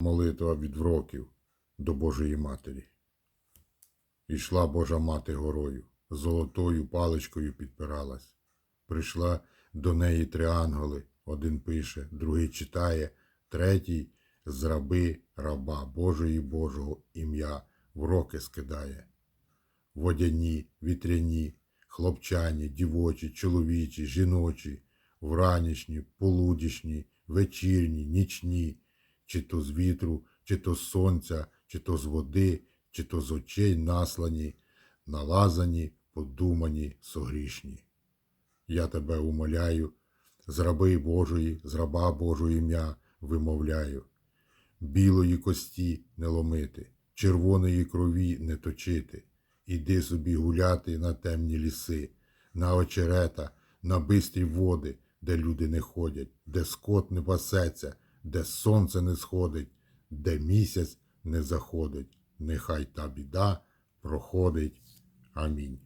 Молитва від вроків до Божої Матері. Ішла Божа мати горою, золотою паличкою підпиралась. Прийшла до неї три ангели, один пише, другий читає, третій з раби раба Божої Божого ім'я в роки скидає. Водяні, вітряні, хлопчані, дівочі, чоловічі, жіночі, вранішні, полудішні, вечірні, нічні, чи то з вітру, чи то з сонця, чи то з води, чи то з очей наслані, налазані, подумані, согрішні. Я тебе умоляю, з раби Божої, з раба Божого ім'я вимовляю. Білої кості не ломити, червоної крові не точити. Іди собі гуляти на темні ліси, на очерета, на бистрі води, де люди не ходять, де скот не пасеться, де сонце не сходить, де місяць не заходить. Нехай та біда проходить. Амінь.